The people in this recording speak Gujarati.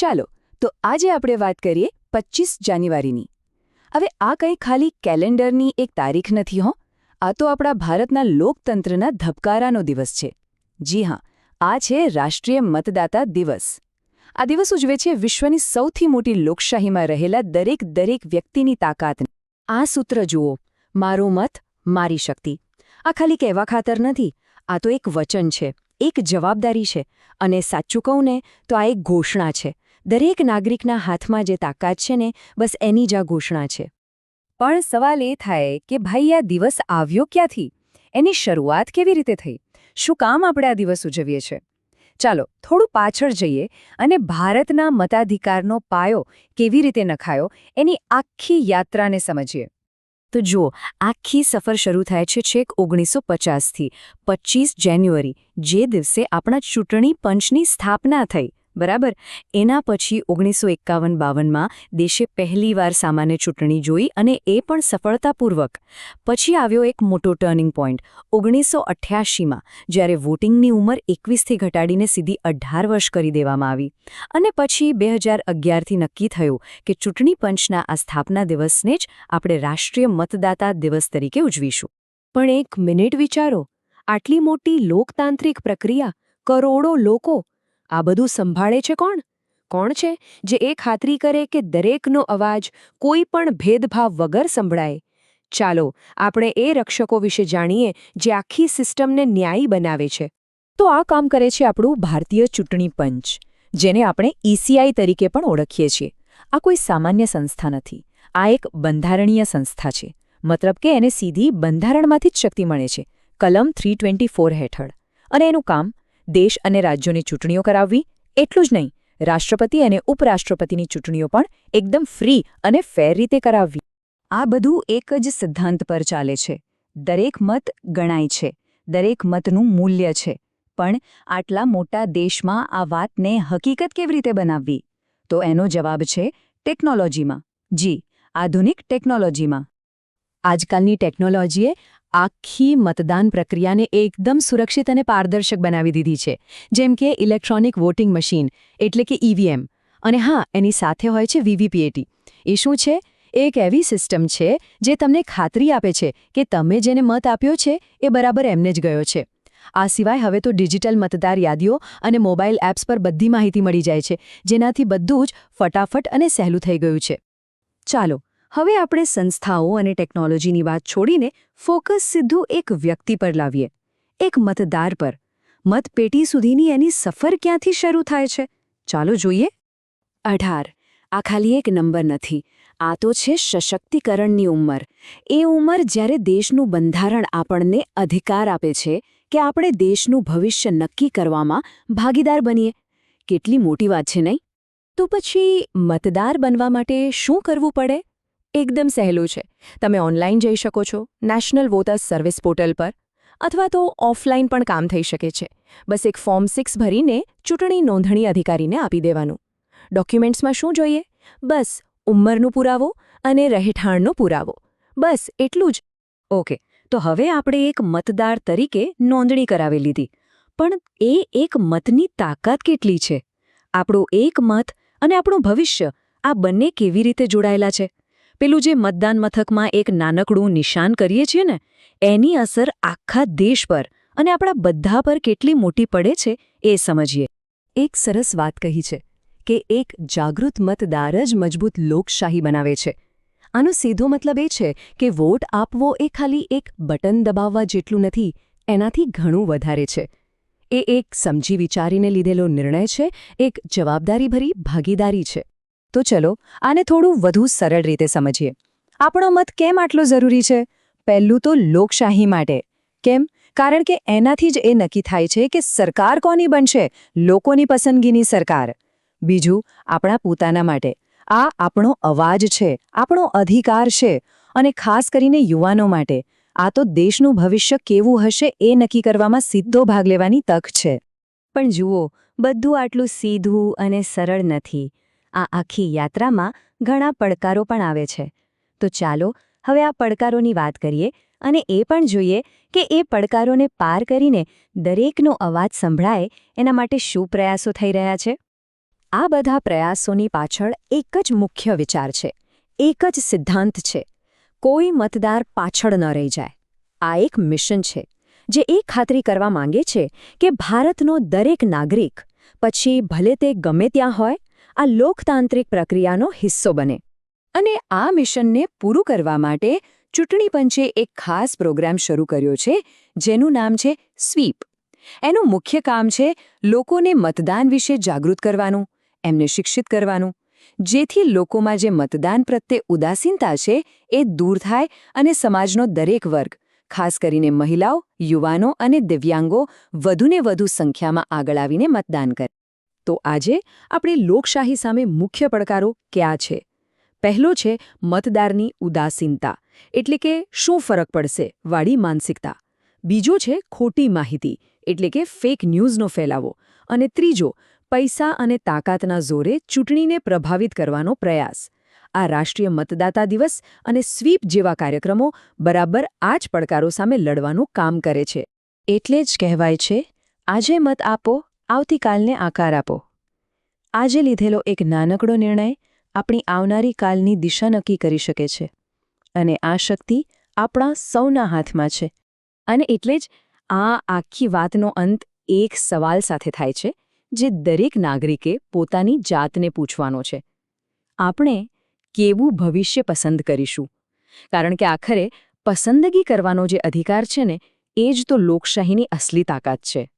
ચાલો, તો આજે આપણે વાત કરીએ પચીસ જાન્યુઆરીની. હવે આ કંઈ ખાલી કેલેન્ડરની એક તારીખ નથી હો, આ તો આપણા ભારતના લોકતંત્રના ધબકારાનો દિવસ છે. જી હા, આ છે રાષ્ટ્રીય મતદાતા દિવસ. આ દિવસ ઉજવે છે વિશ્વની સૌથી મોટી લોકશાહીમાં રહેલા દરેક દરેક વ્યક્તિની તાકાતને આ સૂત્ર જુઓ, મારો મત, મારી શક્તિ. આ ખાલી કહેવા ખાતર નથી, આ તો એક વચન છે, એક જવાબદારી છે, અને સાચું કહું ને, તો આ એક ઘોષણા છે. દરેક નાગરિકના હાથમાં જે તાકાત છે ને, બસ એની જ આ ઘોષણા છે. પણ સવાલ એ થાય કે ભાઈ, આ દિવસ આવ્યો ક્યાંથી? એની શરૂઆત કેવી રીતે થઈ? શું કામ આપણે આ દિવસ ઉજવીએ છીએ ચાલો, થોડું પાછળ જઈએ અને ભારતના મતાધિકારનો પાયો કેવી રીતે નખાયો એની આખી યાત્રાને સમજીએ. તો જુઓ, આખી સફર શરૂ થાય છે છેક ઓગણીસો પચાસથી પચીસ જાન્યુઆરી, જે દિવસે આપણા ચૂંટણી પંચની સ્થાપના થઈ. બરાબર? એના પછી ઓગણીસો એકાવન બાવનમાં દેશે પહેલીવાર સામાન્ય ચૂંટણી જોઈ અને એ પણ સફળતાપૂર્વક. પછી આવ્યો એક મોટો ટર્નિંગ પોઈન્ટ, ઓગણીસો અઠ્યાસીમાં, જ્યારે વોટિંગની ઉંમર એકવીસથી ઘટાડીને સીધી અઢાર વર્ષ કરી દેવામાં આવી. અને પછી બે હજાર અગિયારથી નક્કી થયું કે ચૂંટણી પંચના આ સ્થાપના દિવસને જ આપણે રાષ્ટ્રીય મતદાતા દિવસ તરીકે ઉજવીશું. પણ એક મિનિટ વિચારો, આટલી મોટી લોકતાંત્રિક પ્રક્રિયા, કરોડો લોકો આ બધું સંભાળે છે કોણ? કોણ છે જે એ ખાતરી કરે કે દરેકનો અવાજ કોઈ પણ ભેદભાવ વગર સંભળાય? ચાલો, આપણે એ રક્ષકો વિશે જાણીએ જે આખી સિસ્ટમને ન્યાયી બનાવે છે. તો આ કામ કરે છે આપણું ભારતીય ચૂંટણી પંચ, જેને આપણે ઈસીઆઈ તરીકે પણ ઓળખીએ છીએ. આ કોઈ સામાન્ય સંસ્થા નથી. આ એક બંધારણીય સંસ્થા છે. મતલબ કે એને સીધી બંધારણમાંથી જ શક્તિ મળે છે. કલમ થ્રી હેઠળ. અને એનું કામ દેશ અને રાજ્યોની ચૂંટણીઓ કરાવવી, એટલું જ નહીં, રાષ્ટ્રપતિ અને ઉપરાષ્ટ્રપતિની ચૂંટણીઓ પણ એકદમ ફ્રી અને ફેર રીતે કરાવવી. આ બધું એક જ સિદ્ધાંત પર ચાલે છે. દરેક મત ગણાય છે. દરેક મતનું મૂલ્ય છે. પણ આટલા મોટા દેશમાં આ વાતને હકીકત કેવી રીતે બનાવવી? તો એનો જવાબ છે ટેકનોલોજીમાં. જી, આધુનિક ટેકનોલોજીમાં. આજકાલની ટેકનોલોજીએ આખી મતદાન પ્રક્રિયાને એકદમ સુરક્ષિત અને પારદર્શક બનાવી દીધી છે. જેમ કે ઇલેક્ટ્રોનિક વોટિંગ મશીન, એટલે કે ઈવીએમ અને હા, એની સાથે હોય છે વીવીપીએટી એ શું છે? એક એવી સિસ્ટમ છે જે તમને ખાતરી આપે છે કે તમે જેને મત આપ્યો છે, એ બરાબર એમને જ ગયો છે. આ સિવાય હવે તો ડિજિટલ મતદાર યાદીઓ અને મોબાઈલ એપ્સ પર બધી માહિતી મળી જાય છે, જેનાથી બધું જ ફટાફટ અને સહેલું થઈ ગયું છે. ચાલો હવે આપણે સંસ્થાઓ અને ટેકનોલોજીની વાત છોડીને ફોકસ સીધું એક વ્યક્તિ પર લાવીએ, એક મતદાર પર. મતપેટી સુધીની એની સફર ક્યાંથી શરૂ થાય છે? ચાલો જોઈએ. અઢાર. આ ખાલી એક નંબર નથી. આ તો છે સશક્તિકરણની ઉંમર. એ ઉંમર જ્યારે દેશનું બંધારણ આપણને અધિકાર આપે છે કે આપણે દેશનું ભવિષ્ય નક્કી કરવામાં ભાગીદાર બનીએ. કેટલી મોટી વાત છે નહીં? તો પછી મતદાર બનવા માટે શું કરવું પડે? એકદમ સહેલું છે. તમે ઓનલાઈન જઈ શકો છો, નેશનલ વોટર્સ સર્વિસ પોર્ટલ પર, અથવા તો ઓફલાઈન પણ કામ થઈ શકે છે. બસ એક ફોર્મ સિક્સ ભરીને ચૂંટણી નોંધણી અધિકારીને આપી દેવાનું. ડોક્યુમેન્ટ્સમાં શું જોઈએ? બસ ઉંમરનો પુરાવો અને રહેઠાણનો પુરાવો. બસ એટલું જ. ઓકે, તો હવે આપણે એક મતદાર તરીકે નોંધણી કરાવી લીધી. પણ એ એક મતની તાકાત કેટલી છે? આપણો એક મત અને આપણું ભવિષ્ય આ બંને કેવી રીતે જોડાયેલા છે? પેલું જે મતદાન મથકમાં એક નાનકડું નિશાન કરીએ છીએ ને, એની અસર આખા દેશ પર અને આપણા બધા પર કેટલી મોટી પડે છે એ સમજીએ. એક સરસ વાત કહી છે કે એક જાગૃત મતદાર જ મજબૂત લોકશાહી બનાવે છે. આનો સીધો મતલબ એ છે કે વોટ આપવો એ ખાલી એક બટન દબાવવા જેટલું નથી, એનાથી ઘણું વધારે છે. એ એક સમજી વિચારીને લીધેલો નિર્ણય છે, એક જવાબદારીભરી ભાગીદારી છે. તો ચલો આને થોડું વધુ સરળ રીતે સમજીએ. આપણો મત કેમ આટલો જરૂરી છે? પહેલું તો લોકશાહી માટે. કેમ? કારણ કે એનાથી જ એ નક્કી થાય છે કે સરકાર કોની બનશે? લોકોની પસંદગીની સરકાર. બીજું, આપણા પોતાના માટે. આ આપણો અવાજ છે, આપણો અધિકાર છે, અને ખાસ કરીને યુવાનો માટે. આ તો દેશનું ભવિષ્ય કેવું હશે એ નક્કી કરવામાં સીધો ભાગ લેવાની તક છે. પણ જુઓ, બધું આટલું સીધું અને સરળ નથી. આ આખી યાત્રામાં ઘણા પડકારો પણ આવે છે. તો ચાલો, હવે આ પડકારોની વાત કરીએ અને એ પણ જોઈએ કે એ પડકારોને પાર કરીને દરેકનો અવાજ સંભળાય એના માટે શું પ્રયાસો થઈ રહ્યા છે? આ બધા પ્રયાસોની પાછળ એક જ મુખ્ય વિચાર છે. એક જ સિદ્ધાંત છે. કોઈ મતદાર પાછળ ન રહી જાય. આ એક મિશન છે, જે એ ખાતરી કરવા માંગે છે કે ભારતનો દરેક નાગરિક, પછી ભલે તે ગમે ત્યાં હોય આ લોકતાંત્રિક પ્રક્રિયાનો હિસ્સો બને. અને આ મિશનને પૂરું કરવા માટે ચૂંટણી પંચે એક ખાસ પ્રોગ્રામ શરૂ કર્યો છે, જેનું નામ છે સ્વીપ. એનું મુખ્ય કામ છે લોકોને મતદાન વિશે જાગૃત કરવાનું, એમને શિક્ષિત કરવાનું. જેથી લોકોમાં જે મતદાન પ્રત્યે ઉદાસીનતા છે એ દૂર થાય અને સમાજનો દરેક વર્ગ, ખાસ કરીને મહિલાઓ, યુવાનો અને દિવ્યાંગો, વધુને વધુ સંખ્યામાં આગળ આવીને મતદાન કરે. તો આજે આપણે લોકશાહી સામે મુખ્ય પડકારો ક્યાં છે? પહેલો છે મતદારની ઉદાસીનતા, એટલે કે શું ફરક પડશે વાળી માનસિકતા. બીજો છે ખોટી માહિતી, એટલે કે ફેક ન્યૂઝનો ફેલાવો. અને ત્રીજો, પૈસા અને તાકાતના જોરે ચૂંટણીને પ્રભાવિત કરવાનો પ્રયાસ. આ રાષ્ટ્રીય મતદાતા દિવસ અને સ્વીપ જેવા કાર્યક્રમો બરાબર આ જ પડકારો સામે લડવાનું કામ કરે છે. એટલે જ કહેવાય છે, આજે મત આપો આવતીકાલને આકાર આપો. આજે લીધેલો એક નાનકડો નિર્ણય આપણી આવનારી કાલની દિશા નક્કી કરી શકે છે અને આ શક્તિ આપણા સૌના હાથમાં છે. અને એટલે જ આ આખી વાતનો અંત એક સવાલ સાથે થાય છે, જે દરેક નાગરિકે પોતાની જાતને પૂછવાનો છે. આપણે કેવું ભવિષ્ય પસંદ કરીશું? કારણ કે આખરે પસંદગી કરવાનો જે અધિકાર છે ને, એ જ તો લોકશાહીની અસલી તાકાત છે.